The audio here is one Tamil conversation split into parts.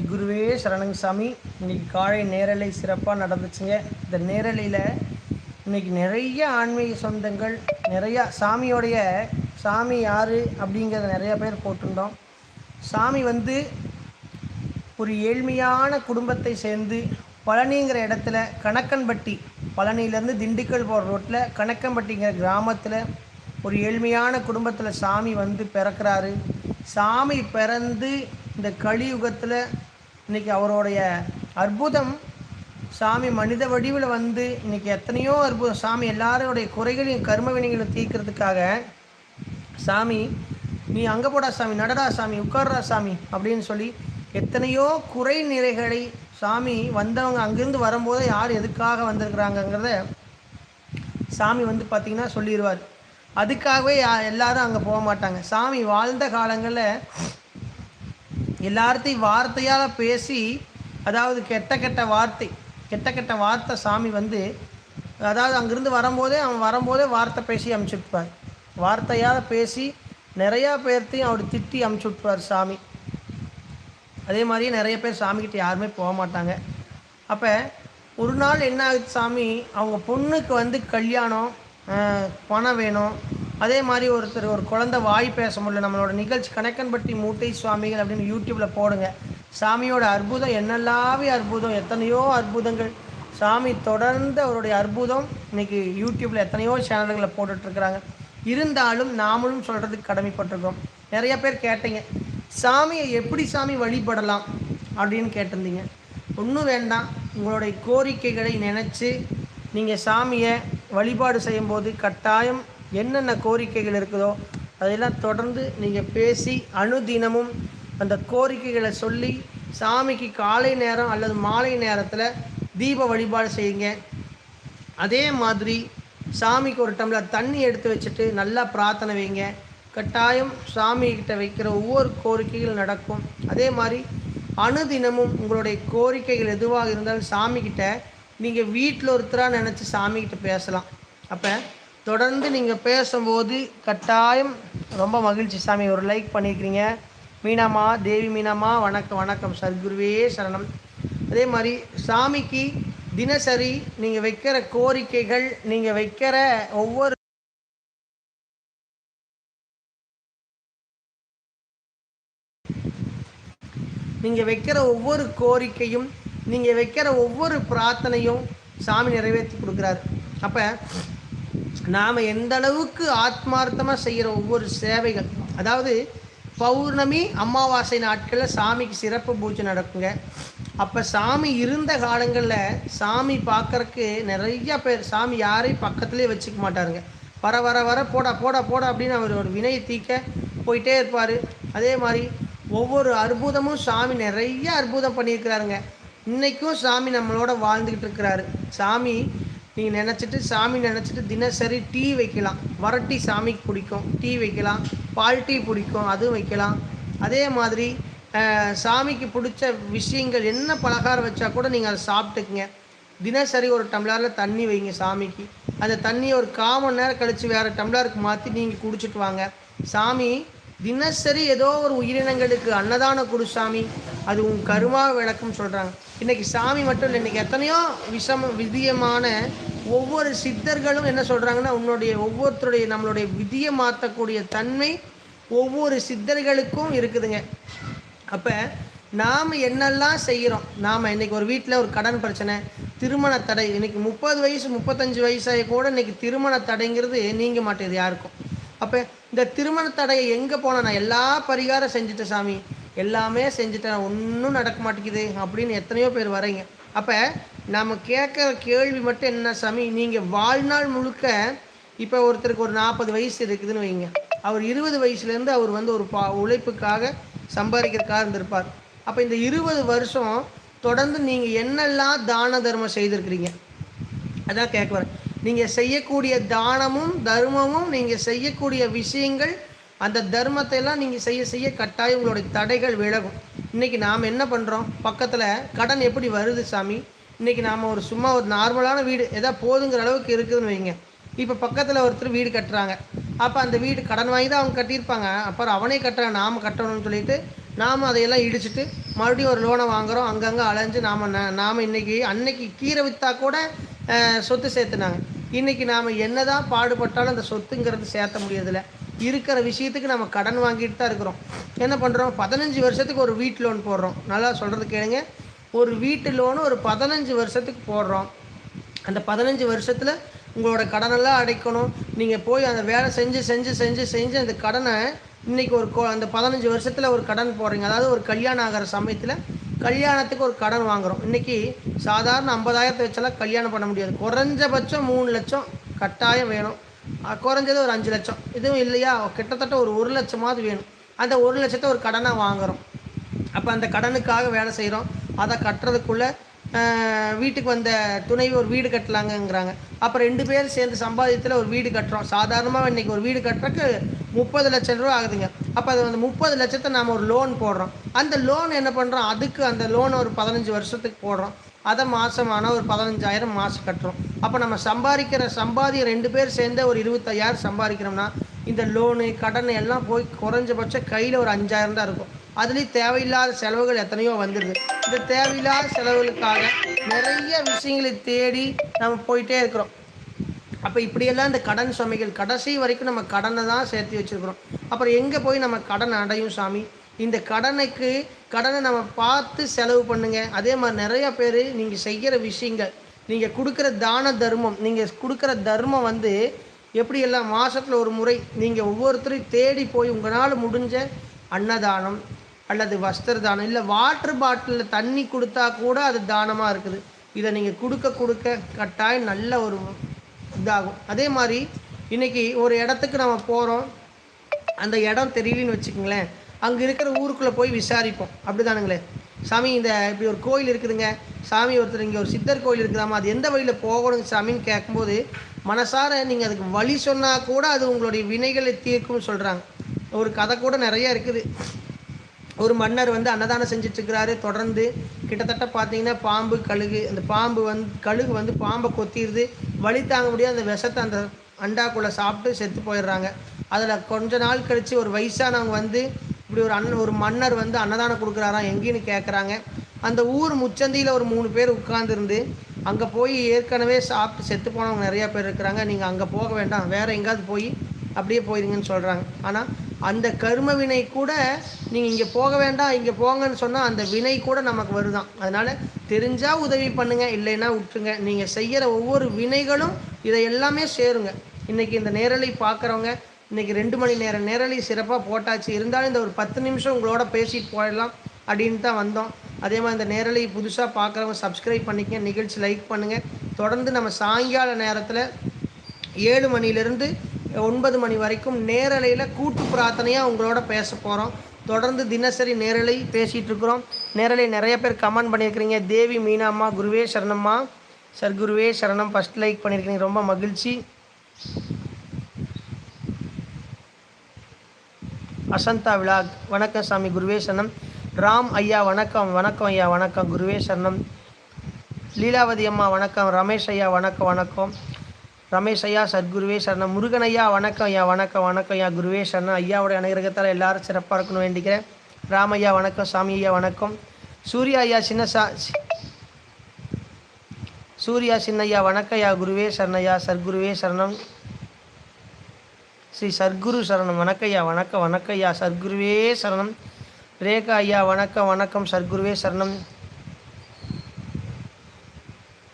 சத்குருவே சரணங்க சாமி. இன்னைக்கு காலை நேரலை சிறப்பாக நடந்துச்சுங்க. இந்த நேரலையில் இன்னைக்கு நிறைய ஆன்மீக சொந்தங்கள் நிறையா சாமியோடைய சாமி யார் அப்படிங்கிறத நிறையா பேர் போட்டிருந்தோம். சாமி வந்து ஒரு ஏழ்மையான குடும்பத்தை சேர்ந்து பழனிங்கிற இடத்துல கணக்கன்பட்டி பழனியிலேருந்து திண்டுக்கல் போகிற ரோட்டில் கணக்கன்பட்டிங்கிற கிராமத்தில் ஒரு ஏழ்மையான குடும்பத்தில் சாமி வந்து பிறக்கிறாரு. சாமி பிறந்து இந்த கலியுகத்தில் இன்றைக்கி அவருடைய அற்புதம் சாமி மனித வடிவில் வந்து இன்னைக்கு எத்தனையோ அற்புதம் சாமி எல்லாருடைய குறைகளையும் கர்ம வினைகளை தீர்க்கிறதுக்காக சாமி நீ அங்கே போடா சாமி நடடா சாமி உட்கார்றா சாமி அப்படின்னு சொல்லி எத்தனையோ குறை நிறைகளை சாமி வந்தவங்க அங்கேருந்து வரும்போது யார் எதுக்காக வந்திருக்கிறாங்கங்கிறத சாமி வந்து பார்த்திங்கன்னா சொல்லிடுவார். அதுக்காகவே யா- எல்லாரும் அங்கே போக மாட்டாங்க. சாமி வாழ்ந்த காலங்களில் எல்லார்த்தையும் வார்த்தையால் பேசி அதாவது கெட்ட கெட்ட வார்த்தை கெட்ட கெட்ட வார்த்தை சாமி வந்து அதாவது அங்கேருந்து வரும்போதே அவன் வரும்போதே வார்த்தை பேசி அமுச்சுட்பார் வார்த்தையால் பேசி நிறையா பேர்த்தையும் அவர் திட்டி அமுச்சுட்பார் சாமி. அதே மாதிரியே நிறைய பேர் சாமிக்கிட்ட யாருமே போக மாட்டாங்க. அப்போ ஒரு நாள் என்ன ஆகுது சாமி? அவங்க பொண்ணுக்கு வந்து கல்யாணம் பணம் வேணும். அதே மாதிரி ஒருத்தர் ஒரு குழந்தை வாய் பேச முடியல நம்மளோட நிகழ்ச்சி கணக்கன்பட்டி மூட்டை சுவாமிகள் அப்படின்னு யூடியூப்பில் போடுங்க. சாமியோட அற்புதம் என்னெல்லாவே அற்புதம் எத்தனையோ அற்புதங்கள். சாமி தொடர்ந்து அவருடைய அற்புதம் இன்னைக்கு யூடியூப்பில் எத்தனையோ சேனல்களில் போட்டுட்ருக்குறாங்க. இருந்தாலும் நாமளும் சொல்கிறதுக்கு கடமைப்பட்டிருக்கோம். நிறைய பேர் கேட்டீங்க சாமியை எப்படி சாமி வழிபடலாம் அப்படின்னு கேட்டிருந்தீங்க. ஒன்றும் வேண்டாம் உங்களுடைய கோரிக்கைகளை நினச்சி நீங்கள் சாமியை வழிபாடு செய்யும்போது கட்டாயம் என்னென்ன கோரிக்கைகள் இருக்குதோ அதெல்லாம் தொடர்ந்து நீங்கள் பேசி அனுதினமும் அந்த கோரிக்கைகளை சொல்லி சாமிக்கு காலை நேரம் அல்லது மாலை நேரத்தில் தீப வழிபாடு செய்யுங்க. அதே மாதிரி சாமிக்கு ஒரு டம்ளர் தண்ணி எடுத்து வச்சுட்டு நல்லா பிரார்த்தனை வைங்க. கட்டாயம் சாமிக்கிட்ட வைக்கிற ஒவ்வொரு கோரிக்கைகள் நடக்கும். அதே மாதிரி அனுதினமும் உங்களுடைய கோரிக்கைகள் எதுவாக இருந்தாலும் சாமிக்கிட்ட நீங்கள் வீட்டில் ஒருத்தராக நினச்சி சாமிக்கிட்ட பேசலாம். அப்போ தொடர்ந்து நீங்கள் பேசும்போது கட்டாயம் ரொம்ப மகிழ்ச்சி சாமி ஒரு லைக் பண்ணியிருக்கிறீங்க மீனாமா தேவி மீனாமா வணக்கம் வணக்கம். சத்குருவே சரணம். அதே மாதிரி சாமிக்கு தினசரி நீங்கள் வைக்கிற கோரிக்கைகள் நீங்கள் வைக்கிற ஒவ்வொரு நீங்கள் வைக்கிற ஒவ்வொரு கோரிக்கையும் நீங்கள் வைக்கிற ஒவ்வொரு பிரார்த்தனையும் சாமி நிறைவேற்றி கொடுக்குறாரு. அப்போ நாம் எந்த அளவுக்கு ஆத்மார்த்தமாக செய்கிற ஒவ்வொரு சேவைகள் அதாவது பௌர்ணமி அமாவாசை நாட்களில் சாமிக்கு சிறப்பு பூஜை நடக்குங்க. அப்போ சாமி இருந்த காலங்களில் சாமி பார்க்கறக்கு நிறையா பேர் சாமி யாரையும் பக்கத்துலேயே வச்சுக்க மாட்டாருங்க. வர வர வர போடா போடா போடா அப்படின்னு அவர் ஒரு வினையை தீக்க போயிட்டே இருப்பார். அதே மாதிரி ஒவ்வொரு அற்புதமும் சாமி நிறைய அற்புதம் பண்ணியிருக்கிறாருங்க. இன்றைக்கும் சாமி நம்மளோட வாழ்ந்துக்கிட்டு இருக்கிறாரு. சாமி நீங்கள் நினச்சிட்டு சாமி நினச்சிட்டு தினசரி டீ வைக்கலாம். வரட்டி சாமிக்கு பிடிக்கும். டீ வைக்கலாம். பால் டீ பிடிக்கும். அதுவும் வைக்கலாம். அதே மாதிரி சாமிக்கு பிடிச்ச விஷயங்கள் என்ன பலகாரம் வச்சா கூட நீங்கள் அதை சாப்பிட்டுக்குங்க. தினசரி ஒரு டம்ளரில் தண்ணி வைங்க சாமிக்கு. அந்த தண்ணியை ஒரு கால் மணி நேரம் கழித்து வேறு டம்ளருக்கு மாற்றி நீங்கள் குடிச்சிட்டு வாங்க. சாமி தினசரி ஏதோ ஒரு உயிரினங்களுக்கு அன்னதானம் கொடு சாமி. அது உன் கருமா விளக்கம்னு சொல்கிறாங்க இன்னைக்கு சாமி மட்டும் இல்லை இன்னைக்கு எத்தனையோ விஷம விதியமான ஒவ்வொரு சித்தர்களும் என்ன சொல்கிறாங்கன்னா உன்னுடைய ஒவ்வொருத்தருடைய நம்மளுடைய விதியை மாற்றக்கூடிய தன்மை ஒவ்வொரு சித்தர்களுக்கும் இருக்குதுங்க. அப்போ நாம் என்னெல்லாம் செய்கிறோம் நாம் இன்னைக்கு ஒரு வீட்டில் ஒரு கடன் பிரச்சனை திருமண தடை இன்னைக்கு முப்பது வயசு முப்பத்தஞ்சு வயசாக கூட இன்னைக்கு திருமண தடைங்கிறது நீங்க மாட்டேது யாருக்கும். அப்போ இந்த திருமண தடையை எங்கே போனால் நான் எல்லா பரிகாரம் செஞ்சுட்டேன் சாமி எல்லாமே செஞ்சுட்டேன் ஒன்றும் நடக்க மாட்டேங்குது அப்படின்னு எத்தனையோ பேர் வரீங்க அப்போ நம்ம கேட்குற கேள்வி மட்டும் என்ன சாமி? நீங்கள் வாழ்நாள் முழுக்க இப்போ ஒருத்தருக்கு ஒரு நாற்பது வயசு இருக்குதுன்னு வைங்க. அவர் இருபது வயசுலேருந்து அவர் வந்து ஒரு பா உழைப்புக்காக சம்பாதிக்கிறதுக்காக இருந்திருப்பார். அப்போ இந்த இருபது வருஷம் தொடர்ந்து நீங்கள் என்னெல்லாம் தான தர்மம் செய்திருக்கிறீங்க? அதான் கேட்க வரேன். நீங்கள் செய்யக்கூடிய தானமும் தர்மமும் நீங்கள் செய்யக்கூடிய விஷயங்கள் அந்த தர்மத்தை எல்லாம் நீங்கள் செய்ய செய்ய கட்டாயம் உங்களுடைய தடைகள் விலகும். இன்றைக்கி நாம் என்ன பண்ணுறோம் பக்கத்தில் கடன் எப்படி வருது சாமி? இன்றைக்கி நாம் ஒரு சும்மா ஒரு நார்மலான வீடு எதாவது போதுங்கிற அளவுக்கு இருக்குதுன்னு வைங்க. இப்போ பக்கத்தில் ஒருத்தர் வீடு கட்டுறாங்க. அப்போ அந்த வீடு கடன் வாங்கி தான் அவங்க கட்டியிருப்பாங்க. அப்புறம் அவனே கட்டுறான் நாம் கட்டணும்னு சொல்லிட்டு நாம் அதையெல்லாம் இடிச்சிட்டு மறுபடியும் ஒரு லோனை வாங்குகிறோம் அங்கங்கே அலைஞ்சு நாம் நாம் இன்றைக்கி அன்னைக்கு கீரை விற்றா கூட சொத்து சேர்த்துனாங்க. இன்றைக்கி நாம் என்ன தான் பாடுபட்டாலும் அந்த சொத்துங்கிறது சேர்த்த முடியறதில்ல. இருக்கிற விஷயத்துக்கு நம்ம கடன் வாங்கிட்டு தான் இருக்கிறோம். என்ன பண்ணுறோம் பதினஞ்சு வருஷத்துக்கு ஒரு வீட்டு லோன் போடுறோம். நல்லா சொல்கிறது கேளுங்க. ஒரு வீட்டு லோனு ஒரு பதினஞ்சு வருஷத்துக்கு போடுறோம். அந்த பதினஞ்சு வருஷத்தில் உங்களோட கடனெல்லாம் அடைக்கணும். நீங்கள் போய் அந்த வேலை செஞ்சு செஞ்சு செஞ்சு செஞ்சு அந்த கடனை இன்றைக்கி ஒரு கோ அந்த பதினஞ்சு வருஷத்தில் ஒரு கடன் போடுறீங்க. அதாவது ஒரு கல்யாணம் ஆகிற சமயத்தில் கல்யாணத்துக்கு ஒரு கடன் வாங்குறோம். இன்றைக்கி சாதாரண ஐம்பதாயிரத்தை வச்செல்லாம் கல்யாணம் பண்ண முடியாது. குறைஞ்சபட்சம் மூணு லட்சம் கட்டாயம் வேணும். குறைஞ்சது ஒரு அஞ்சு லட்சம். இதுவும் இல்லையா? கிட்டத்தட்ட ஒரு ஒரு லட்சமாவது வேணும். அந்த ஒரு லட்சத்தை ஒரு கடனாக வாங்குறோம். அப்போ அந்த கடனுக்காக வேலை செய்கிறோம் அதை கட்டுறதுக்குள்ளே வீட்டுக்கு வந்த துணைவி ஒரு வீடு கட்டலாங்கங்கிறாங்க. அப்போ ரெண்டு பேர் சேர்ந்து சம்பாதியத்தில் ஒரு வீடு கட்டுறோம். சாதாரணமாக இன்றைக்கி ஒரு வீடு கட்டுறதுக்கு முப்பது லட்சம் ரூபா ஆகுதுங்க. அப்போ அது வந்து முப்பது லட்சத்தை நாம் ஒரு லோன் போடுறோம். அந்த லோன் என்ன பண்ணுறோம் அதுக்கு அந்த லோன் ஒரு பதினஞ்சு வருஷத்துக்கு போடுறோம். அதை மாதமான ஒரு பதினஞ்சாயிரம் மாதம் கட்டுறோம். அப்போ நம்ம சம்பாதிக்கிற சம்பாதியம் ரெண்டு பேர் சேர்ந்து ஒரு இருபத்தையாயிரம் சம்பாதிக்கிறோம்னா இந்த லோனு கடன் எல்லாம் போய் குறைஞ்சபட்சம் கையில் ஒரு அஞ்சாயிரம் தான் இருக்கும். அதுலேயும் தேவையில்லாத செலவுகள் எத்தனையோ வந்துடுது இந்த தேவையில்லாத செலவுகளுக்காக நிறைய விஷயங்களை தேடி நம்ம போயிட்டே இருக்கிறோம். அப்போ இப்படியெல்லாம் இந்த கடன் சுமைகள் கடைசி வரைக்கும் நம்ம கடனை தான் சேர்த்து வச்சுருக்கிறோம். அப்புறம் எங்கே போய் நம்ம கடன் அடையும் சாமி? இந்த கடனுக்கு கடனை நம்ம பார்த்து செலவு பண்ணுங்க. அதே மாதிரி நிறைய பேர் நீங்கள் செய்கிற விஷயங்கள் நீங்கள் கொடுக்குற தான தர்மம் நீங்கள் கொடுக்குற தர்மம் வந்து எப்படியெல்லாம் மாதத்தில் ஒரு முறை நீங்கள் ஒவ்வொருத்தரையும் தேடி போய் உங்களால் முடிஞ்ச அன்னதானம் அல்லது வஸ்திர தானம் இல்லை வாட்டர் பாட்டிலில் தண்ணி கொடுத்தா கூட அது தானமாக இருக்குது. இதை நீங்கள் கொடுக்க கொடுக்க கட்டாயம் நல்ல ஒரு இதாகும். அதே மாதிரி இன்னைக்கு ஒரு இடத்துக்கு நம்ம போகிறோம் அந்த இடம் தெரியலன்னு வச்சுக்கோங்களேன். அங்கே இருக்கிற ஊருக்குள்ளே போய் விசாரிப்போம். அப்படிதானுங்களே. சாமி இந்த இப்படி ஒரு கோயில் இருக்குதுங்க. சாமி ஒருத்தர் இங்கே ஒரு சித்தர் கோயில் இருக்குதாமா? அது எந்த வழியில் போகணுங்க சாமின்னு கேட்கும்போது மனசார நீங்கள் அதுக்கு வழி சொன்னால் கூட அது உங்களுடைய வினைகளை தீர்க்கும்னு சொல்கிறாங்க ஒரு கதை கூட நிறைய இருக்குது. ஒரு மன்னர் வந்து அன்னதானம் செஞ்சிட்ருக்கிறாரு. தொடர்ந்து கிட்டத்தட்ட பார்த்தீங்கன்னா பாம்பு கழுகு அந்த பாம்பு வந்து கழுகு வந்து பாம்பை கொத்திடுது வழி தாங்க முடியாது. அந்த விஷத்தை அந்த அண்டாக்குள்ளே சாப்பிட்டு செத்து போயிடுறாங்க. அதில் கொஞ்ச நாள் கழித்து ஒரு வயசானவங்க வந்து இப்படி ஒரு அண்ணன் ஒரு மன்னர் வந்து அன்னதானம் கொடுக்குறாராம் எங்கேன்னு கேட்குறாங்க அந்த ஊர் முச்சந்தியில் ஒரு மூணு பேர் உட்காந்துருந்து அங்கே போய் ஏற்கனவே சாப்பிட்டு செத்து போனவங்க நிறையா பேர் இருக்கிறாங்க. நீங்கள் அங்கே போக வேண்டாம். வேறு எங்கேயாவது போய் அப்படியே போயிருங்கன்னு சொல்கிறாங்க ஆனால் அந்த கர்ம வினை கூட நீங்கள் இங்கே போக வேண்டாம் இங்கே போங்கன்னு சொன்னால் அந்த வினை கூட நமக்கு வருதான். அதனால் தெரிஞ்சால் உதவி பண்ணுங்கள் இல்லைன்னா விட்டுருங்க. நீங்கள் செய்கிற ஒவ்வொரு வினைகளும் இதை எல்லாமே சேருங்க. இன்றைக்கி இந்த நேரலை பார்க்குறவங்க இன்றைக்கி ரெண்டு மணி நேரம் நேரலை சிறப்பாக போட்டாச்சு. இருந்தாலும் இந்த ஒரு பத்து நிமிஷம் உங்களோட பேசிட்டு போயிடலாம் அப்படின்னு தான் வந்தோம். அதே மாதிரி இந்த நேரலை புதுசாக பார்க்குறவங்க சப்ஸ்கிரைப் பண்ணிக்கங்க நிகழ்ச்சி லைக் பண்ணுங்கள் தொடர்ந்து நம்ம சாயங்கால நேரத்தில் ஏழு மணிலேருந்து ஒன்பது மணி வரைக்கும் நேரலையில் கூட்டு பிரார்த்தனையாக உங்களோட பேச போகிறோம் தொடர்ந்து தினசரி நேரலை பேசிகிட்டு இருக்கிறோம். நேரலை நிறைய பேர் கமெண்ட் பண்ணியிருக்கிறீங்க. தேவி மீனாம்மா குருவே சரணம்மா. சர்க்குருவே சரணம். ஃபஸ்ட் லைக் பண்ணியிருக்கிறீங்க ரொம்ப மகிழ்ச்சி. அசந்தா விழா வணக்கம் சாமி. குருவே சரணம். ராம் ஐயா வணக்கம். வணக்கம் ஐயா. வணக்கம். குருவே சரணம். லீலாவதி அம்மா வணக்கம். ரமேஷ் ஐயா வணக்கம். வணக்கம். ரமேஷ் ஐயா சத்குருவே சரணம். முருகன் ஐயா வணக்கம் ஐயா வணக்கம் வணக்கம் ஐயா. குருவே சரணம். ஐயாவுடைய அனுகிரகத்தால் எல்லாரும் சிறப்பாக இருக்கணும் வேண்டிக்கிறேன். ராமையா வணக்கம். சாமி ஐயா வணக்கம். சூர்யா ஐயா சின்ன சா சூர்யா சின்னையா வணக்கம் ஐயா. குருவே சரணையா சர்க்குருவே சரணம். ஸ்ரீ சர்க்குரு சரணம். வணக்கையா வணக்கம் வணக்கையா சர்க்குருவே சரணம். ரேகா ஐயா வணக்கம் வணக்கம். சர்க்குருவே சரணம்.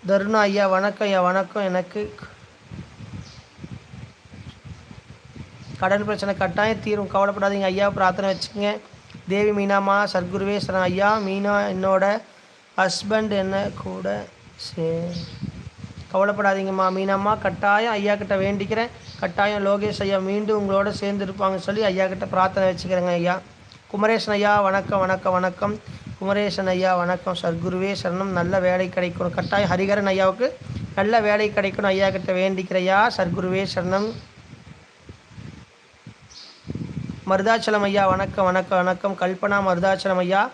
தருணா ஐயா வணக்கம் ஐயா வணக்கம். எனக்கு கடன் பிரச்சனை கட்டாயம் தீரும். கவலைப்படாதீங்க ஐயா பிரார்த்தனை வச்சுக்கோங்க. தேவி மீனாமா சர்க்குருவே சரணம் ஐயா மீனா என்னோட ஹஸ்பண்ட் என்ன கூட சே கவலைப்படாதீங்கம்மா. மீனாம்மா கட்டாயம் ஐயா கிட்ட வேண்டிக்கிறேன். கட்டாயம் லோகேஷ் ஐயா மீண்டும் உங்களோட சேர்ந்து இருப்பாங்கன்னு சொல்லி ஐயா கிட்ட பிரார்த்தனை வச்சுக்கிறேங்க ஐயா. குமரேசன் ஐயா வணக்கம் வணக்கம் வணக்கம். குமரேசன் ஐயா வணக்கம். சர்க்குருவே சரணம். நல்ல வேலை கிடைக்கணும். கட்டாயம் ஹரிகரன் ஐயாவுக்கு நல்ல வேலை கிடைக்கணும் ஐயா கிட்ட வேண்டிக்கிறையா சர்க்குருவே சரணம். மருதாச்சலம் ஐயா வணக்கம் வணக்கம் வணக்கம். கல்பனா மருதாச்சலம் ஐயா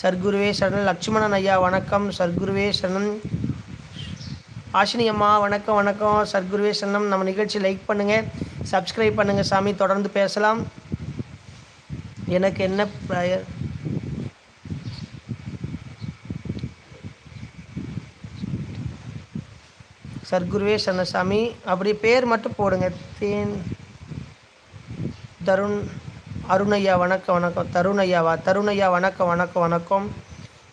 சர்க்குருவே சரணன். லக்ஷ்மணன் ஐயா வணக்கம். சர்க்குருவே சரணன். ஆஷினி அம்மா வணக்கம் வணக்கம். சர்க்குருவே சரணம். நம்ம நிகழ்ச்சி லைக் பண்ணுங்கள் சப்ஸ்கிரைப் பண்ணுங்கள் சாமி. தொடர்ந்து பேசலாம். எனக்கு என்ன ப்ரயர் சர்க்குருவே சரணசாமி. அப்படி பேர் மட்டும் போடுங்க. தேன் தருண் அருணையா வணக்கம் வணக்கம். தருணையாவா? தருணையா வணக்கம் வணக்கம் வணக்கம்.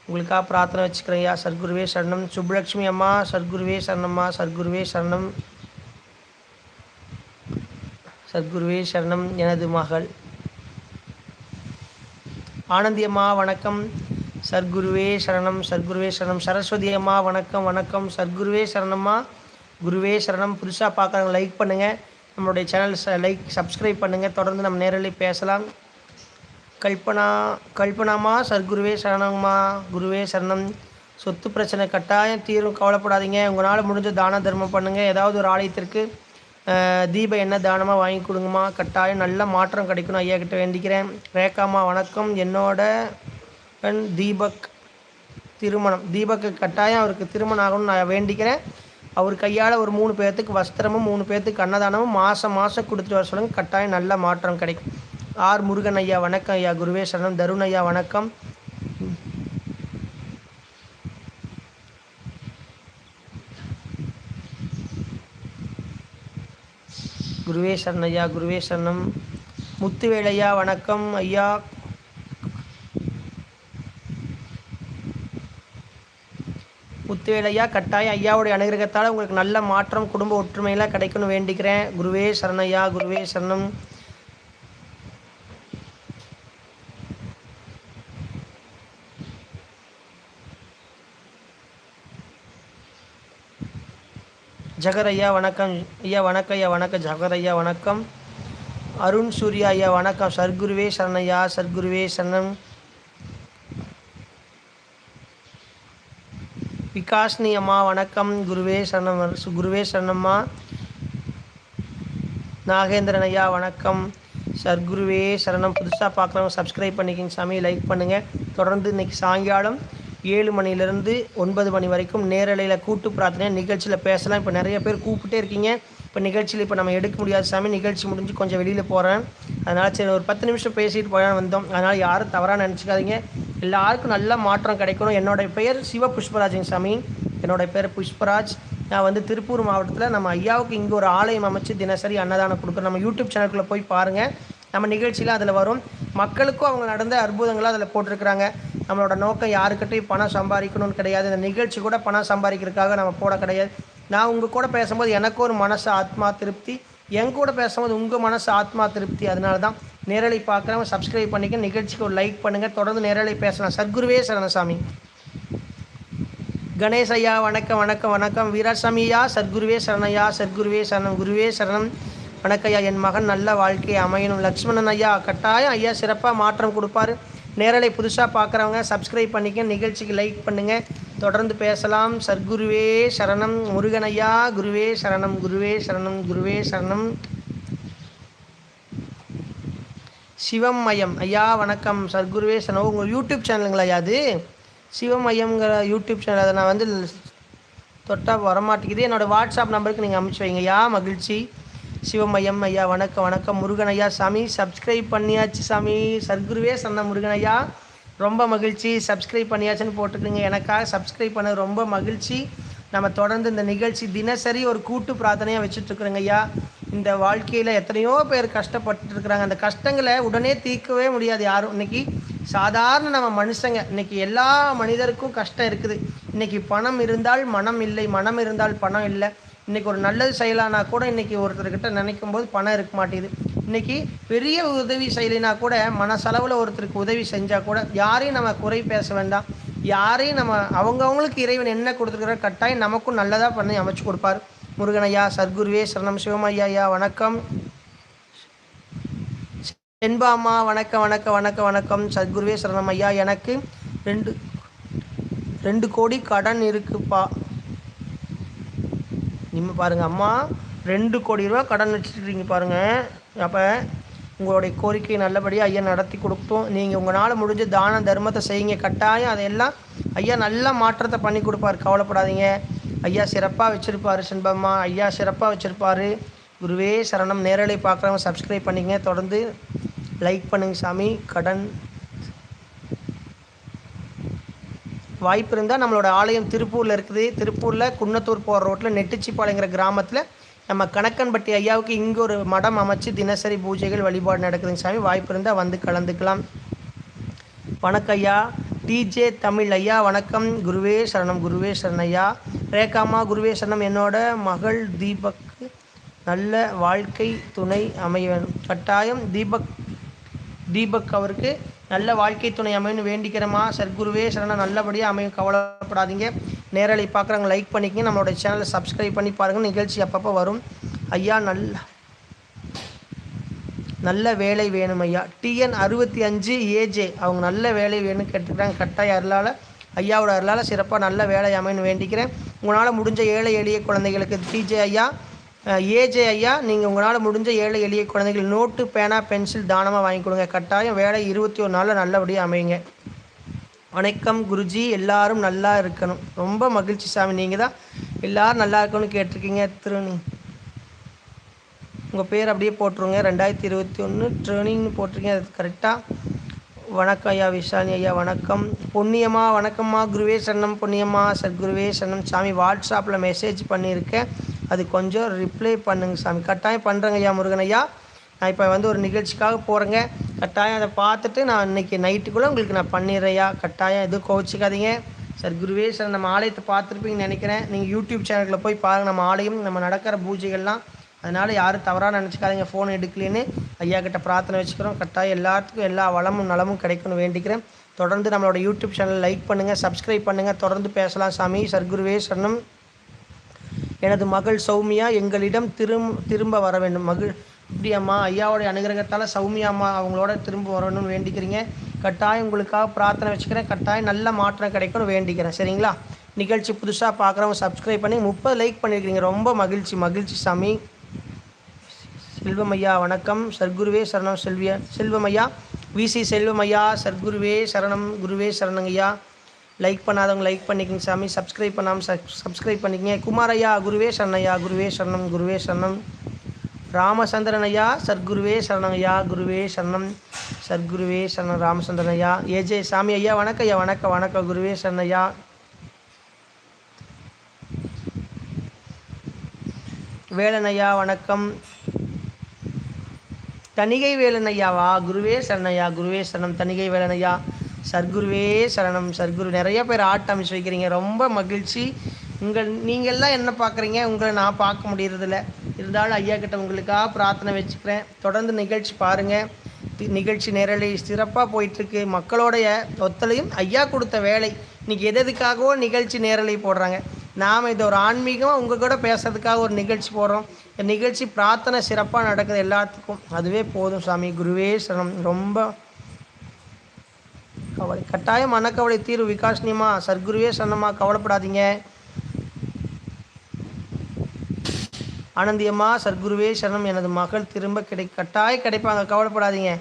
உங்களுக்காக பிரார்த்தனை வச்சுக்கிறேன் ஐயா. சர்க்குருவே சரணம். சுப்புலட்சுமி அம்மா சர்க்குருவே சரணம்மா சர்க்குருவே சரணம். சர்க்குருவே சரணம். எனது மகள். ஆனந்தி அம்மா வணக்கம். சர்க்குருவே சரணம் சர்க்குருவே சரணம். சரஸ்வதி அம்மா வணக்கம் வணக்கம். சர்க்குருவே சரணம்மா. குருவே சரணம். புதுசாக பார்க்குறவங்க லைக் பண்ணுங்கள் நம்மளுடைய சேனல் லைக் சப்ஸ்கிரைப் பண்ணுங்கள் தொடர்ந்து நம்ம நேரலை பேசலாம். கல்பனா கல்பனாமா சர்க்குருவே சரணம்மா குருவே சரணம். சொத்து பிரச்சனை கட்டாயம் தீரும். கவலைப்படாதீங்க. உங்களால் முடிஞ்ச தான தர்மம் பண்ணுங்கள் ஏதாவது ஒரு ஆலயத்திற்கு தீப எண்ணெய் தானமாக வாங்கி கொடுங்கம்மா. கட்டாயம் நல்ல மாற்றம் கிடைக்கணும். ஐயா கிட்ட வேண்டிக்கிறேன். ரேகாமா வணக்கம். என்னோட பெண் தீபக் திருமணம். தீபக்கு கட்டாயம் அவருக்கு திருமணம் ஆகணும்னு நான் வேண்டிக்கிறேன். அவர் கையால் ஒரு மூணு பேர்த்துக்கு வஸ்திரமும் மூணு பேர்த்துக்கு அன்னதானமும் மாதம் மாதம் கொடுத்துட்டு வர சொல்லுங்க. கட்டாயம் நல்ல மாற்றம் கிடைக்கும். ஆர் முருகன் ஐயா வணக்கம் ஐயா. குருவே சரணம். தருண் ஐயா வணக்கம். குருவே சரண் ஐயா குருவே சரணம். வணக்கம் ஐயா. முத்துவேல் ஐயா கட்டாயம் ஐயாவுடைய அனுகிரகத்தால் உங்களுக்கு நல்ல மாற்றம் குடும்ப ஒற்றுமையெல்லாம் கிடைக்கணும் வேண்டிக்கிறேன். குருவே சரணையா குருவே சரணம். ஜகர் ஐயா வணக்கம். ஐயா வணக்கம் ஐயா வணக்கம். ஜகர் ஐயா வணக்கம். அருண் சூர்யா ஐயா வணக்கம். சர்க்குருவே சரணையா சர்க்குருவே சரணம். விகாஷ்னி அம்மா வணக்கம். குருவே சரணம் சு- குருவே சரணம்மா. நாகேந்திரன் ஐயா வணக்கம். சர்க்குருவே சரணம். புதுசாக பார்க்குறவங்க சப்ஸ்கிரைப் பண்ணிக்கிங்க சாமி லைக் பண்ணுங்கள் தொடர்ந்து இன்னைக்கு சாயங்காலம் ஏழு மணிலேருந்து ஒன்பது மணி வரைக்கும் நேரலையில் கூட்டு பிரார்த்தனை நிகழ்ச்சியில் பேசலாம். இப்போ நிறைய பேர் கூப்பிட்டே இருக்கீங்க. இப்போ நிகழ்ச்சியில் இப்போ நம்ம எடுக்க முடியாது சாமி. நிகழ்ச்சி முடிஞ்சு கொஞ்சம் வெளியில் போகிறேன் அதனால் சரி ஒரு பத்து நிமிஷம் பேசிட்டு போயான்னு வந்தோம். அதனால் யாரும் தவறாக நினச்சிக்காதீங்க. எல்லாருக்கும் நல்ல மாற்றம் கிடைக்கணும். என்னோட பெயர் சிவ புஷ்பராஜன் சாமி. என்னோட பேர் புஷ்பராஜ். நான் வந்து திருப்பூர் மாவட்டத்தில் நம்ம ஐயாவுக்கு இங்கே ஒரு ஆலயம் அமைச்சு தினசரி அன்னதானம் கொடுக்குறோம். நம்ம யூடியூப் சேனலுக்குள்ளே போய் பாருங்கள் நம்ம நிகழ்ச்சியில் அதில் வரும். மக்களுக்கும் அவங்க நடந்த அற்புதங்களாக அதில் போட்டிருக்கிறாங்க. நம்மளோட நோக்கம் யாருக்கிட்டையும் பணம் சம்பாதிக்கணும்னு கிடையாது. இந்த நிகழ்ச்சி கூட பணம் சம்பாதிக்கிறதுக்காக நம்ம போட கிடையாது. நான் உங்கள் கூட பேசும்போது எனக்கு ஒரு மனசு ஆத்மா திருப்தி. என் கூட பேசும்போது உங்கள் மனசு ஆத்மா திருப்தி அதனால தான் நேரலை பார்க்குறவங்க சப்ஸ்கிரைப் பண்ணிக்க நிகழ்ச்சிக்கு ஒரு லைக் பண்ணுங்கள் தொடர்ந்து நேரலை பேசலாம். சத்குருவே சரணசாமி. கணேஷ் ஐயா வணக்கம் வணக்கம் வணக்கம். வீராசாமி ஐயா சத்குருவே சரணையா சத்குருவே சரணம் குருவே சரணம். வணக்கம் ஐயா. என் மகன் நல்ல வாழ்க்கையை அமையணும். லக்ஷ்மணன் ஐயா கட்டாயம் ஐயா சிறப்பாக மாற்றம் கொடுப்பாரு. நேரலை புதுசாக பார்க்குறவங்க சப்ஸ்கிரைப் பண்ணிக்க நிகழ்ச்சிக்கு லைக் பண்ணுங்கள் தொடர்ந்து பேசலாம். சர்க்குருவே சரணம் முருகன் ஐயா குருவே சரணம் குருவே சரணம் குருவே சரணம். சிவம் மையம் ஐயா வணக்கம். சர்க்குருவே சரணம். உங்கள் யூடியூப் சேனலுங்களா ஐயா அது? சிவம் மையம்ங்கிற யூடியூப் சேனல் அதை நான் வந்து தொட்டால் வரமாட்டேங்குது. என்னோடய வாட்ஸ்அப் நம்பருக்கு நீங்கள் அமுச்சு வைங்க ஐயா மகிழ்ச்சி. சிவம் ஐயா வணக்கம் வணக்கம். முருகன் ஐயா சாமி சப்ஸ்கிரைப் பண்ணியாச்சு சாமி. சர்க்குருவே சரணம் முருகன் ஐயா ரொம்ப மகிழ்ச்சி. சப்ஸ்கிரைப் பண்ணியாச்சுன்னு போட்டுக்கோங்க. எனக்காக சப்ஸ்கிரைப் பண்ண ரொம்ப மகிழ்ச்சி. நம்ம தொடர்ந்து இந்த நிகழ்ச்சி தினசரி ஒரு கூட்டு பிரார்த்தனையாக வச்சுட்ருக்குறோங்க ஐயா. இந்த வாழ்க்கையில் எத்தனையோ பேர் கஷ்டப்பட்டுட்டு இருக்கிறாங்க அந்த கஷ்டங்களை உடனே தீர்க்கவே முடியாது யாரும். இன்னைக்கு சாதாரண நம்ம மனுஷங்க. இன்னைக்கு எல்லா மனிதருக்கும் கஷ்டம் இருக்குது. இன்றைக்கி பணம் இருந்தால் மனம் இல்லை. மனம் இருந்தால் பணம் இல்லை. இன்றைக்கி ஒரு நல்லது செய்யலான்னா கூட இன்றைக்கி ஒருத்தர்கிட்ட நினைக்கும் போது பணம் இருக்க மாட்டேங்குது. இன்னைக்கு பெரிய உதவி செய்யலைனா கூட மனசளவில் ஒருத்தருக்கு உதவி செஞ்சால் கூட யாரையும் நம்ம குறை பேச வேண்டாம். யாரையும் நம்ம அவங்கவுங்களுக்கு இறைவன் என்ன கொடுத்துருக்குற கட்டாயம் நமக்கும் நல்லதாக பண்ணி அமைச்சு கொடுப்பார். முருகனையா சர்க்குருவே சரணம் சிவமையா ஐயா வணக்கம். செண்பாம்மா வணக்கம் வணக்கம் வணக்கம் வணக்கம். சத்குருவே சரணம் ஐயா எனக்கு ரெண்டு ரெண்டு கோடி கடன் இருக்குப்பா. நீங்கள் பாருங்கள் அம்மா ரெண்டு கோடி ரூபா கடன் வச்சுருக்கீங்க பாருங்கள் அப்போ உங்களுடைய கோரிக்கை நல்லபடியாக ஐயா நடத்தி கொடுப்போம். நீங்கள் உங்களால் முடிஞ்ச தான தர்மத்தை செய்யுங்க. கட்டாயம் அதையெல்லாம் ஐயா நல்ல மாற்றத்தை பண்ணி கொடுப்பார். கவலைப்படாதீங்க. ஐயா சிறப்பாக வச்சுருப்பார் செண்பம்மா. ஐயா சிறப்பாக வச்சுருப்பார். குருவே சரணம். நேரலை பார்க்குறவங்க சப்ஸ்கிரைப் பண்ணிங்க தொடர்ந்து லைக் பண்ணுங்க சாமி. கடன் வாய்ப்பு இருந்தால் நம்மளோட ஆலயம் திருப்பூரில் இருக்குது. திருப்பூரில் குன்னத்தூர் போகிற ரோட்டில் நெட்டிச்சிப்பாளையங்கிற கிராமத்தில் நம்ம கணக்கன்பட்டி ஐயாவுக்கு இங்கே ஒரு மடம் அமைச்சு தினசரி பூஜைகள் வழிபாடு நடக்குதுங்க சாமி. வாய்ப்பு இருந்தால் வந்து கலந்துக்கலாம். வணக்கம் ஐயா. டிஜே தமிழ் ஐயா வணக்கம். குருவே சரணம் குருவே சரண் ஐயா. ரேகாமா குருவே சரணம். என்னோட மகள் தீபக்கு நல்ல வாழ்க்கை துணை அமைய கட்டாயம் தீபக் தீபக் அவருக்கு நல்ல வாழ்க்கை துணை அமையும்னு வேண்டிக்கிறோமா சர்க்குருவே சரணா நல்லபடியாக அமையும். கவலைப்படாதீங்க. நேரலை பார்க்குறவங்க லைக் பண்ணிக்கங்க. நம்மளோட சேனலை சப்ஸ்கிரைப் பண்ணி பாருங்கள் நிகழ்ச்சி அப்பப்போ வரும். ஐயா நல்ல நல்ல வேலை வேணும் ஐயா. டிஎன் அறுபத்தி அஞ்சு ஏஜே அவங்க நல்ல வேலை வேணும்னு கேட்டுக்கிறாங்க கட்டாய அருளால் ஐயாவோட அருளால் சிறப்பாக நல்ல வேலை அமைன்னு வேண்டிக்கிறேன். உங்களால் முடிஞ்ச ஏழை எளிய குழந்தைகளுக்கு டிஜே ஐயா ஏஜே ஐயா நீங்கள் உங்களால் முடிஞ்ச ஏழை எளிய குழந்தைகள் நோட்டு பேனா பென்சில் தானமாக வாங்கி கொடுங்க. கட்டாயம் வேலை இருபத்தி ஒரு நாளில் நல்லபடியாக அமையுங்க. வணக்கம் குருஜி எல்லாரும் நல்லா இருக்கணும். ரொம்ப மகிழ்ச்சி சாமி நீங்கள் தான் எல்லோரும் நல்லா இருக்கணும்னு கேட்டிருக்கீங்க. திருநி உங்கள் பேர் அப்படியே போட்டுருங்க. ரெண்டாயிரத்தி இருபத்தி ஒன்று ட்ரெயினிங்னு போட்டிருக்கீங்க. அது கரெக்டாக வணக்கம் ஐயா விஷாலி ஐயா வணக்கம். பொன்னியம்மா வணக்கம்மா. குருவே சரணம் பொன்னியம்மா. சத்குருவே சரணம். சாமி வாட்ஸ்அப்பில் மெசேஜ் பண்ணியிருக்கேன். அது கொஞ்சம் ரிப்ளை பண்ணுங்க சாமி. கட்டாயம் பண்ணுறேங்க ஐயா முருகன் ஐயா. நான் இப்போ வந்து ஒரு நிகழ்ச்சிக்காக போகிறேங்க கட்டாயம் அதை பார்த்துட்டு நான் இன்றைக்கி நைட்டுக்குள்ளே உங்களுக்கு நான் பண்ணிடுறேயா கட்டாயம் எதுவும் கோவிச்சிக்காதீங்க. சார் குருவே சார் நம்ம ஆலயத்தை பார்த்துருப்பீங்கன்னு நினைக்கிறேன். நீங்கள் யூடியூப் சேனலில் போய் பாருங்கள் நம்ம ஆலயம் நம்ம நடக்கிற பூஜைகள்லாம். அதனால் யாரும் தவறாக நினச்சிக்காதீங்க. ஃபோன் எடுக்கலேன்னு ஐயா கிட்ட பிரார்த்தனை வச்சுக்கிறோம். கட்டாயம் எல்லாத்துக்கும் எல்லா வளமும் நலமும் கிடைக்கும்னு வேண்டிக்கிறேன். தொடர்ந்து நம்மளோட யூடியூப் சேனல் லைக் பண்ணுங்கள் சப்ஸ்கிரைப் பண்ணுங்கள் தொடர்ந்து பேசலாம் சாமி. சர்க்குருவே சரணம். எனது மகள் சௌமியா எங்களிடம் திரும் திரும்ப வர வேண்டும். மகள் இப்படியம்மா ஐயாவோடைய அனுகிரகத்தால் சௌமியா அம்மா அவங்களோட திரும்ப வரணும்னு வேண்டிக்கிறீங்க. கட்டாயம் உங்களுக்காக பிரார்த்தனை வச்சுக்கிறேன். கட்டாயம் நல்ல மாற்றம் கிடைக்கும்னு வேண்டிக்கிறேன். சரிங்களா? நிகழ்ச்சி புதுசாக பார்க்குறவங்க சப்ஸ்கிரைப் பண்ணி முப்பது லைக் பண்ணியிருக்கிறீங்க ரொம்ப மகிழ்ச்சி மகிழ்ச்சி சாமி. செல்வமையா வணக்கம். சர்க்குருவே சரணம் செல்வியா செல்வமையா. விசி செல்வமையா சர்க்குருவே சரணம் குருவே சரணங்கய்யா. லைக் பண்ணாதவங்க லைக் பண்ணிக்கங்க சாமி. சப்ஸ்கிரைப் பண்ணாமல் சப் சப்ஸ்கிரைப் பண்ணிக்கங்க. குமாரையா குருவே சரணையா குருவே சரணம் குருவே சரணம். ராமச்சந்திரன் ஐயா சர்க்குருவே சரணம் ஐயா குருவே சரணம். சர்க்குருவே சரணம் ராமச்சந்திரன் ஐயா ஏஜே சாமி ஐயா வணக்கம் ஐயா வணக்கம் வணக்கம். குருவே சரணம் ஐயா வேலன் ஐயா வணக்கம். தணிகை வேலன் ஐயாவா குருவே சரணையா குருவே சரணம். தணிகை வேலன் ஐயா சர்க்குருவே சரணம். சர்க்குரு. நிறைய பேர் ஆட்டம் அமைச்சு வைக்கிறீங்க. ரொம்ப மகிழ்ச்சி. உங்கள் நீங்கள்லாம் என்ன பார்க்குறீங்க? உங்களை நான் பார்க்க முடியறதில்ல. இருந்தாலும் ஐயா கிட்ட உங்களுக்காக பிரார்த்தனை வச்சுக்கிறேன். தொடர்ந்து நிகழ்ச்சி பாருங்கள் நிகழ்ச்சி நேரலை சிறப்பாக போயிட்டுருக்கு. மக்களோடைய ஒத்தலையும் ஐயா கொடுத்த வேலை. இன்றைக்கி எது எதுக்காகவோ நிகழ்ச்சி நேரலை போடுறாங்க. நாம் இது ஒரு ஆன்மீகமாக உங்கள் கூட பேசுறதுக்காக ஒரு நிகழ்ச்சி போடுறோம். இந்த நிகழ்ச்சி பிரார்த்தனை சிறப்பாக நடக்குது எல்லாத்துக்கும். அதுவே போதும் சாமி. குருவே சரணம். ரொம்ப கவலை. கட்டாயம் மனக்கவலை தீர்வு. விகாஷ்னியமா சர்க்குருவே சன்னம்மா கவலைப்படாதீங்க. ஆனந்தியம்மா சர்க்குருவே சரணம். எனது மகள் திரும்ப கிடை கட்டாய கிடைப்பாங்க. கவலைப்படாதீங்க.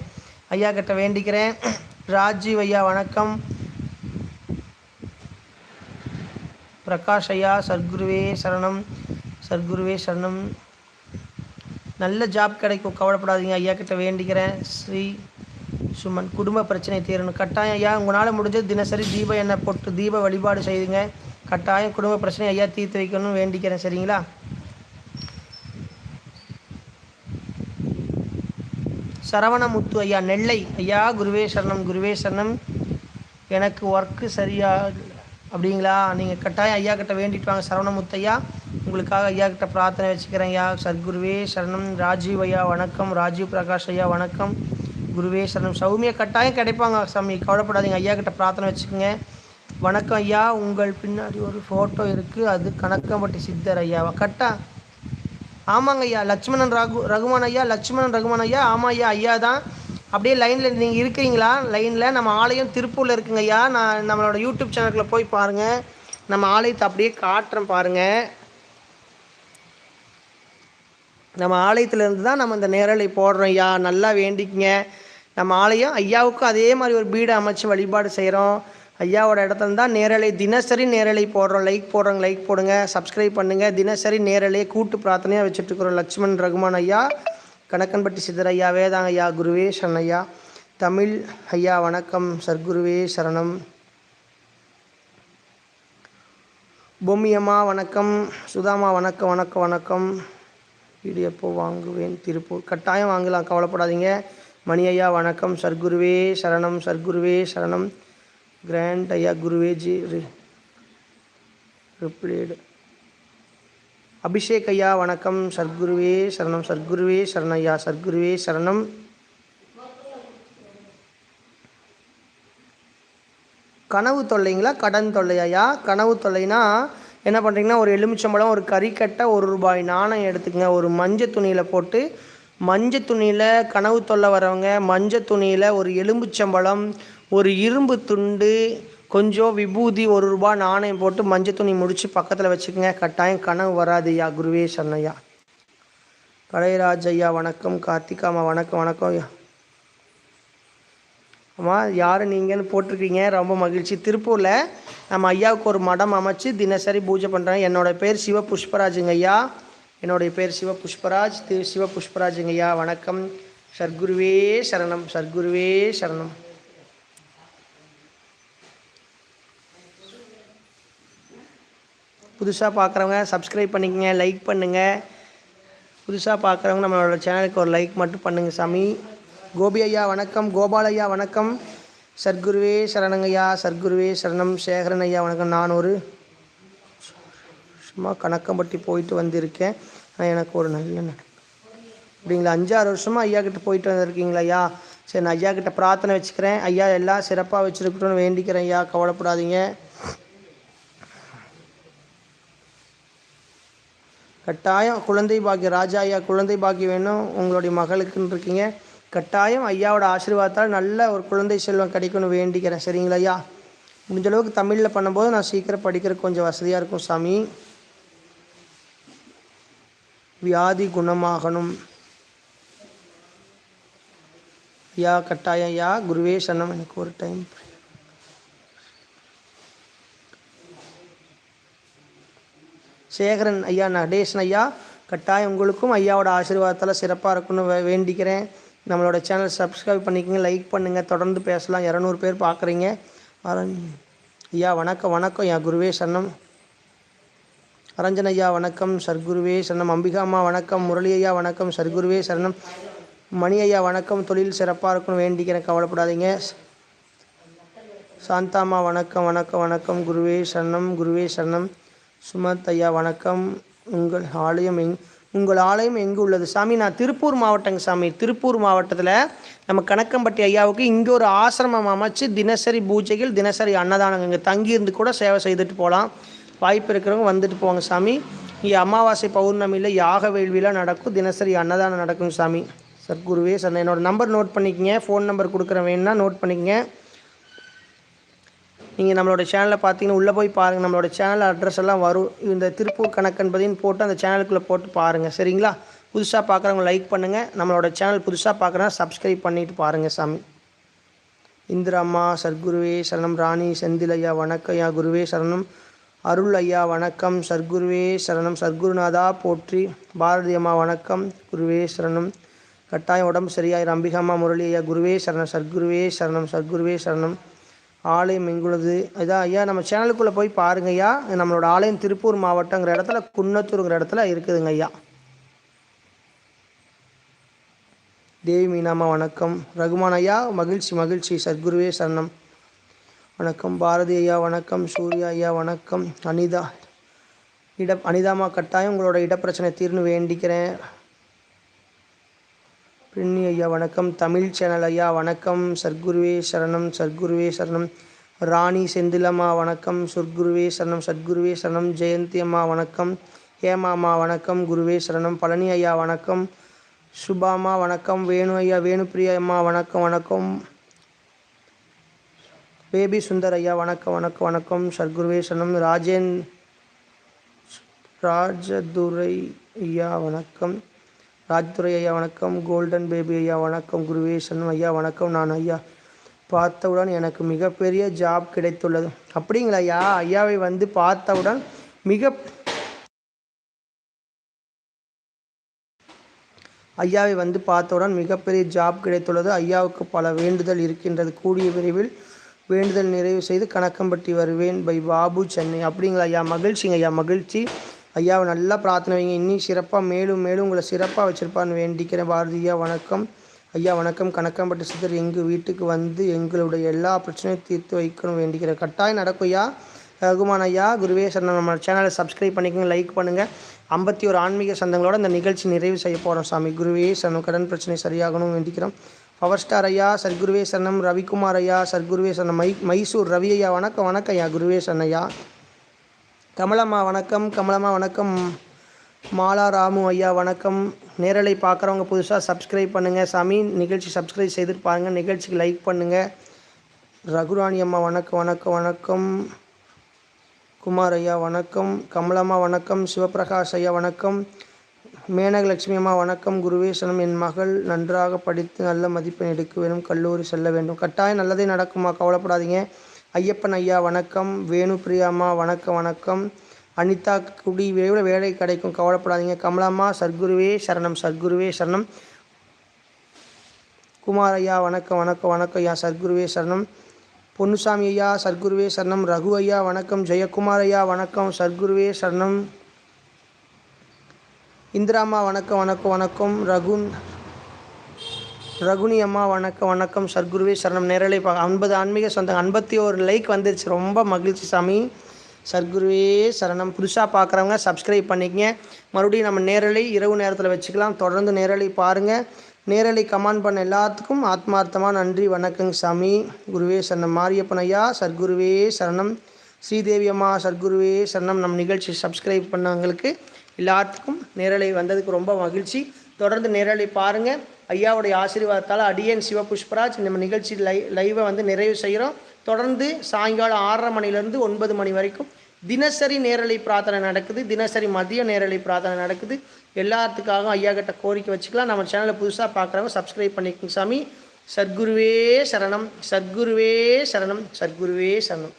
ஐயா கிட்ட வேண்டிக்கிறேன். ராஜீவ் ஐயா வணக்கம். பிரகாஷ் ஐயா சர்க்குருவே சரணம். சர்க்குருவே சரணம். நல்ல ஜாப் கிடைக்கும். கவலைப்படாதீங்க. ஐயா கிட்ட வேண்டிக்கிறேன். ஸ்ரீ சுமன் குடும்ப பிரச்சனை தீரணும். கட்டாயம் ஐயா உங்களால் முடிஞ்சது தினசரி தீப எண்ணெய் போட்டு தீப வழிபாடு செய்துங்க. கட்டாயம் குடும்ப பிரச்சனை ஐயா தீர்த்து வைக்கணும்னு வேண்டிக்கிறேன். சரிங்களா? சரவணமுத்து ஐயா நெல்லை. ஐயா குருவே சரணம் குருவே சரணம். எனக்கு ஒர்க்கு சரியா அப்படிங்களா? நீங்கள் கட்டாயம் ஐயா கிட்ட வேண்டிட்டு வாங்க. சரவணமுத்து ஐயா உங்களுக்காக ஐயா கிட்ட பிரார்த்தனை வச்சுக்கிறேன் ஐயா. சத்குருவே சரணம். ராஜீவ் ஐயா வணக்கம். ராஜீவ் பிரகாஷ் ஐயா வணக்கம். குருவே சரணம். சௌமியா கட்டாயம் கிடைப்பாங்க சாமி. கவலைப்படாதீங்க. ஐயா கிட்ட பிரார்த்தனை வச்சுக்கோங்க. வணக்கம் ஐயா. உங்கள் பின்னாடி ஒரு ஃபோட்டோ இருக்குது அது கணக்கம்பட்டி சித்தர் ஐயாவா கட்டா. ஆமாங்க ஐயா. லட்சுமணன் ரகு ரகுமான் ஐயா. லட்சுமணன் ரகுமான் ஐயா. ஆமாம் ஐயா. ஐயா தான். அப்படியே லைனில் நீங்கள் இருக்கிறீங்களா? லைனில் நம்ம ஆலயம் திருப்பூரில் இருக்குங்க ஐயா. நான் நம்மளோட யூடியூப் சேனலுக்குள்ள போய் பாருங்கள் நம்ம ஆலயத்தை அப்படியே காட்டுறேன் பாருங்கள் நம்ம ஆலயத்திலேருந்து தான் நம்ம இந்த நேரலை போடுறோம் ஐயா. நல்லா வேண்டிக்கங்க. நம்ம ஆலயம் ஐயாவுக்கும் அதே மாதிரி ஒரு பீடை அமைச்சு வழிபாடு செய்கிறோம் ஐயாவோட இடத்துல தான் நேரலை தினசரி நேரலை போடுறோம். லைக் போடுறோங்க லைக் போடுங்க. சப்ஸ்கிரைப் பண்ணுங்கள் தினசரி நேரலையே கூட்டு பிரார்த்தனையாக வச்சுட்ருக்குறோம் லட்சுமண் ரகுமான் ஐயா கணக்கன்பட்டி சித்தர் ஐயா வேதாங்க ஐயா குருவே சரண் ஐயா. தமிழ் ஐயா வணக்கம். சர்க்குருவே சரணம். பொம்மியம்மா வணக்கம். சுதாமா வணக்கம் வணக்கம் வணக்கம். வீடு எப்போ வாங்குவேன் திருப்பூர். கட்டாயம் வாங்கலாம். கவலைப்படாதீங்க. மணி ஐயா வணக்கம். சர்க்குருவே சரணம் சர்க்குருவே சரணம். கிராண்ட் ஐயா குருவே ஜி ரிப்ளேடு. அபிஷேக் ஐயா வணக்கம். சர்க்குருவே சரணம் சர்க்குருவே சரணையா சர்க்குருவே சரணம். கனவு தொல்லைங்களா? கடன் தொல்லையா கனவு தொல்லைனா என்ன பண்ணுறீங்கன்னா ஒரு எலுமிச்சம்பழம் ஒரு கறிக்கட்டை ஒரு ரூபாய் நாணயம் எடுத்துக்கங்க. ஒரு மஞ்சள் துணியில் போட்டு மஞ்சள் துணியில் கனவு தொல்லை வரவங்க மஞ்சள் துணியில் ஒரு எலும்புச்சம்பழம் ஒரு இரும்பு துண்டு கொஞ்சம் விபூதி ஒரு ரூபா நாணயம் போட்டு மஞ்சள் துணி முடித்து பக்கத்தில் வச்சுக்கோங்க. கட்டாயம் கனவு வராது ஐயா குருவே சன்னையா கலைராஜ் ஐயா வணக்கம் கார்த்திகாமா வணக்கம் வணக்கம் ஐயா. அம்மா யார் நீங்கன்னு போட்டிருக்கீங்க? ரொம்ப மகிழ்ச்சி. திருப்பூரில் நம்ம ஐயாவுக்கு ஒரு மடம் அமைச்சு தினசரி பூஜை பண்ணுறாங்க என்னோடய பேர் சிவ புஷ்பராஜுங்க ஐயா. என்னுடைய பேர் சிவ புஷ்பராஜ் திரு சிவ புஷ்பராஜ் ஐயா வணக்கம். சர்க்குருவே சரணம் சர்க்குருவே சரணம். புதுசாக பார்க்குறவங்க சப்ஸ்கிரைப் பண்ணிக்கங்க லைக் பண்ணுங்கள் புதுசாக பார்க்குறவங்க நம்மளோட சேனலுக்கு ஒரு லைக் மட்டும் பண்ணுங்கள் சாமி. கோபி ஐயா வணக்கம். கோபால் ஐயா வணக்கம். சர்க்குருவே சரணங்கய்யா சர்க்குருவே சரணம். சேகரன் ஐயா வணக்கம். நான் ஒரு சும்மா கணக்கம்பட்டி போயிட்டு வந்திருக்கேன். எனக்கு ஒரு நல்ல அப்படிங்களா? அஞ்சாறு வருஷமாக ஐயா கிட்ட போயிட்டு வந்திருக்கீங்களா ஐயா? சரி நான் ஐயா கிட்ட பிரார்த்தனை வச்சுக்கிறேன். ஐயா எல்லாம் சிறப்பாக வச்சுருக்கட்டும்னு வேண்டிக்கிறேன் ஐயா. கவலைப்படாதீங்க. கட்டாயம் குழந்தை பாக்கியம் ராஜா ஐயா குழந்தை பாக்கியம் வேணும். உங்களுடைய மகளுக்குன்னு இருக்கீங்க. கட்டாயம் ஐயாவோட ஆசீர்வாதத்தால் நல்ல ஒரு குழந்தை செல்வம் கிடைக்கும்னு வேண்டிக்கிறேன். சரிங்களா ஐயா? முடிஞ்சளவுக்கு தமிழில் பண்ணும்போது நான் சீக்கிரம் படிக்கிறதுக்கு கொஞ்சம் வசதியாக இருக்கும் சாமி. வியாதி குணமாகணும். ஐயா கட்டாயம் ஐயா குருவே சரணம் எனக்கு ஒரு டைம் சேகரன் ஐயா நடேசன் ஐயா கட்டாயம் உங்களுக்கும் ஐயாவோட ஆசீர்வாதத்தால் சிறப்பாக இருக்குன்னு வே- வேண்டிக்கிறேன். நம்மளோட சேனல் சப்ஸ்கிரைப் பண்ணிக்கங்க லைக் பண்ணுங்கள் தொடர்ந்து பேசலாம். இரநூறு பேர் பார்க்குறீங்க ஐயா வணக்கம் வணக்கம். ஐயா குருவே சரணம். அரஞ்சன் ஐயா வணக்கம் சர்க்குருவே சரணம். அம்பிகாமா வணக்கம் முரளி ஐயா வணக்கம் சர்க்குருவே சரணம். மணி ஐயா வணக்கம் தொழில் சிறப்பாக இருக்குன்னு வேண்டிக்கிறேன் கவலைப்படாதீங்க. சாந்தாமா வணக்கம் வணக்கம் வணக்கம். குருவே சரணம் குருவே சரணம். சுமத் ஐயா வணக்கம். உங்கள் ஆலயம் எங் உங்கள் ஆலயம் எங்கு உள்ளது? சாமி நான் திருப்பூர் மாவட்டங்க சாமி. திருப்பூர் மாவட்டத்தில் நம்ம கணக்கம்பட்டி ஐயாவுக்கு இங்கே ஒரு ஆசிரமம் அமைச்சு தினசரி பூஜைகள் தினசரி அன்னதானங்க இங்கே தங்கியிருந்து கூட சேவை செய்துட்டு போகலாம் வாய்ப்பு இருக்கிறவங்க வந்துட்டு போவாங்க சாமி. இங்கே அமாவாசை பௌர்ணமியில் யாக வேள்விலாம் நடக்கும். தினசரி அன்னதானம் நடக்கும் சாமி. சத்குருவே சார் என்னோடய நம்பர் நோட் பண்ணிக்கங்க. ஃபோன் நம்பர் கொடுக்குறேன் வேணும்னா நோட் பண்ணிக்கங்க. நீங்கள் நம்மளோட சேனலை பார்த்தீங்கன்னா உள்ளே போய் பாருங்கள் நம்மளோட சேனல் அட்ரஸ் எல்லாம் வரும். இந்த திருப்பூர் கணக்கன்பதின்னு போட்டு அந்த சேனலுக்குள்ளே போட்டு பாருங்கள் சரிங்களா? புதுசாக பார்க்குறவங்க லைக் பண்ணுங்கள் நம்மளோட சேனல் புதுசாக பார்க்குறா சப்ஸ்கிரைப் பண்ணிவிட்டு பாருங்கள் சாமி. இந்திராம்மா சர்க்குருவே சரணம். ராணி செந்திலையா வணக்கம் ஐயா குருவே சரணம். அருள் ஐயா வணக்கம். சர்க்குருவே சரணம். சர்க்குருநாதா போற்றி. பாரதி அம்மா வணக்கம். குருவே சரணம். கட்டாயம் உடம்பு சரியாயிரு. அம்பிகம்மா முரளி ஐயா குருவே சரணம். சர்க்குருவே சரணம். சர்க்குருவே சரணம். ஆலயம் எங்குள்ளது இதான் ஐயா நம்ம சேனலுக்குள்ளே போய் பாருங்க ஐயா. நம்மளோட ஆலயம் திருப்பூர் மாவட்டங்கிற இடத்துல குன்னத்தூருங்கிற இடத்துல இருக்குதுங்க ஐயா. தேவி மீனாமா வணக்கம். ரகுமான் ஐயா மகிழ்ச்சி மகிழ்ச்சி. சத்குருவே சரணம். வணக்கம். பாரதி ஐயா வணக்கம். சூர்யா ஐயா வணக்கம். அனிதா இட அனிதாமா கட்டாயம் உங்களோட இடப்பிரச்சனை தீர்னு வேண்டிக்கிறேன். பின்னி ஐயா வணக்கம். தமிழ் சேனல் ஐயா வணக்கம். சர்க்குருவே சரணம் சர்க்குருவே சரணம். ராணி செந்திலம்மா வணக்கம். சொர்க்குருவே சரணம் சத்குருவே சரணம். ஜெயந்தி அம்மா வணக்கம். ஹேமாமா வணக்கம். குருவே சரணம். பழனி ஐயா வணக்கம். சுபாமா வணக்கம். வேணு ஐயா வேணுப்பிரியா அம்மா வணக்கம் வணக்கம். பேபி சுந்தர் ஐயா வணக்கம் வணக்கம். வணக்கம் சர்க்குருவேசனம் ராஜேன் ராஜதுரை ஐயா வணக்கம். ராஜ்துரை ஐயா வணக்கம். கோல்டன் பேபி ஐயா வணக்கம். குருவேசனம் ஐயா வணக்கம். நான் ஐயா பார்த்தவுடன் எனக்கு மிகப்பெரிய ஜாப் கிடைத்துள்ளது. அப்படிங்களா ஐயா? ஐயாவை வந்து பார்த்தவுடன் மிக ஐயாவை வந்து பார்த்தவுடன் மிகப்பெரிய ஜாப் கிடைத்துள்ளது. ஐயாவுக்கு பல வேண்டுதல் இருக்கின்றது. கூடிய விரைவில் வேண்டுதல் நிறைவு செய்து கணக்கம்பட்டி வருவேன். பை பாபு சென்னை. அப்படிங்களா ஐயா? மகிழ்ச்சிங்க ஐயா மகிழ்ச்சி. ஐயாவை நல்லா பிரார்த்தனை வைங்க. இன்னும் சிறப்பாக மேலும் மேலும் உங்களை சிறப்பாக வச்சுருப்பான்னு வேண்டிக்கிறேன். பாரதியா வணக்கம். ஐயா வணக்கம். கணக்கம்பட்டி சித்தர் எங்கள் வீட்டுக்கு வந்து எங்களுடைய எல்லா பிரச்சனையும் தீர்த்து வைக்கணும் வேண்டிக்கிறேன். கட்டாயம் நடக்கும் ஐயா. ரகுமான் ஐயா குருவே சரணம். நம்ம சேனலை சப்ஸ்கிரைப் பண்ணிக்கோங்க லைக் பண்ணுங்கள் ஐம்பத்தி ஒரு ஆன்மீக சந்தங்களோட இந்த நிகழ்ச்சி நிறைவு செய்ய போகிறோம் சாமி. குருவே சரணம். கடன் பிரச்சனை சரியாகணும் வேண்டிக்கிறோம். பவர் ஸ்டார் ஐயா சர்க்குருவே சரணம். ரவிக்குமார் ஐயா சர்க்குருவே சரணம். மை மைசூர் ரவி ஐயா வணக்கம் வணக்கம் ஐயா குருவே ஐயா. கமலம்மா வணக்கம். கமலம்மா வணக்கம். மாலா ராமு ஐயா வணக்கம். நேரலை பார்க்குறவங்க புதுசாக சப்ஸ்கிரைப் பண்ணுங்கள் சாமி நிகழ்ச்சி சப்ஸ்கிரைப் செய்து பாருங்கள் நிகழ்ச்சிக்கு லைக் பண்ணுங்கள் ரகுராணி அம்மா வணக்கம் வணக்கம் வணக்கம். குமார் ஐயா வணக்கம். கமலம்மா வணக்கம். சிவபிரகாஷ் ஐயா வணக்கம். மேனகலட்சுமி அம்மா வணக்கம். குருவேசனம் என் மகள் நன்றாக படித்து நல்ல மதிப்பெண் எடுக்க வேண்டும் கல்லூரி செல்ல வேண்டும். கட்டாயம் நல்லதே நடக்குமா கவலைப்படாதீங்க. ஐயப்பன் ஐயா வணக்கம். வேணு பிரியாம்மா வணக்கம் வணக்கம். அனிதா குடி விரைவில் வேலை கிடைக்கும். கவலைப்படாதீங்க. கமலாம்மா சர்க்குருவே சரணம். சர்க்குருவே சரணம். குமார் ஐயா வணக்கம் வணக்கம் வணக்கம் ஐயா. சர்க்குருவே சரணம். பொன்னுசாமி ஐயா சர்க்குருவே சரணம். ரகு ஐயா வணக்கம். ஜெயக்குமார் ஐயா வணக்கம். சர்க்குருவே சரணம். இந்திராமா வணக்கம் வணக்கம் வணக்கம். ரகுன் ரகுனி அம்மா வணக்கம் வணக்கம். சர்க்குருவே சரணம். நேரலை பா ஐம்பது ஆன்மீக சொந்தம் ஐம்பத்தி ஒரு லைக் வந்துருச்சு. ரொம்ப மகிழ்ச்சி சாமி. சர்க்குருவே சரணம். புதுசாக பார்க்குறவங்க சப்ஸ்கிரைப் பண்ணிக்கங்க. மறுபடியும் நம்ம நேரலை இரவு நேரத்தில் வச்சுக்கலாம். தொடர்ந்து நேரலை பாருங்கள் நேரலை கமெண்ட் பண்ண எல்லாத்துக்கும் ஆத்மார்த்தமாக நன்றி வணக்கங்க சாமி. குருவே சரணம். மாரியப்பன் ஐயா சர்க்குருவே சரணம். ஸ்ரீதேவி அம்மா சர்க்குருவே சரணம். நம் நிகழ்ச்சி சப்ஸ்கிரைப் பண்ணவங்களுக்கு எல்லாத்துக்கும் நேரலை வந்ததுக்கு ரொம்ப மகிழ்ச்சி. தொடர்ந்து நேரலை பாருங்கள் ஐயாவுடைய ஆசீர்வாதத்தால் அடியன் சிவபுஷ்பராஜ் நம்ம நிகழ்ச்சி லை லைவை வந்து நிறைவு செய்கிறோம் தொடர்ந்து சாயங்காலம் ஆறரை மணிலேருந்து ஒன்பது மணி வரைக்கும் தினசரி நேரலை பிரார்த்தனை நடக்குது. தினசரி மதிய நேரலை பிரார்த்தனை நடக்குது. எல்லாத்துக்காகவும் ஐயா கிட்ட கோரிக்கை வச்சுக்கலாம். நம்ம சேனலை புதுசாக பார்க்குறவங்க சப்ஸ்கிரைப் பண்ணிக்கோங்க சாமி. சத்குருவே சரணம். சத்குருவே சரணம். சத்குருவே சரணம்.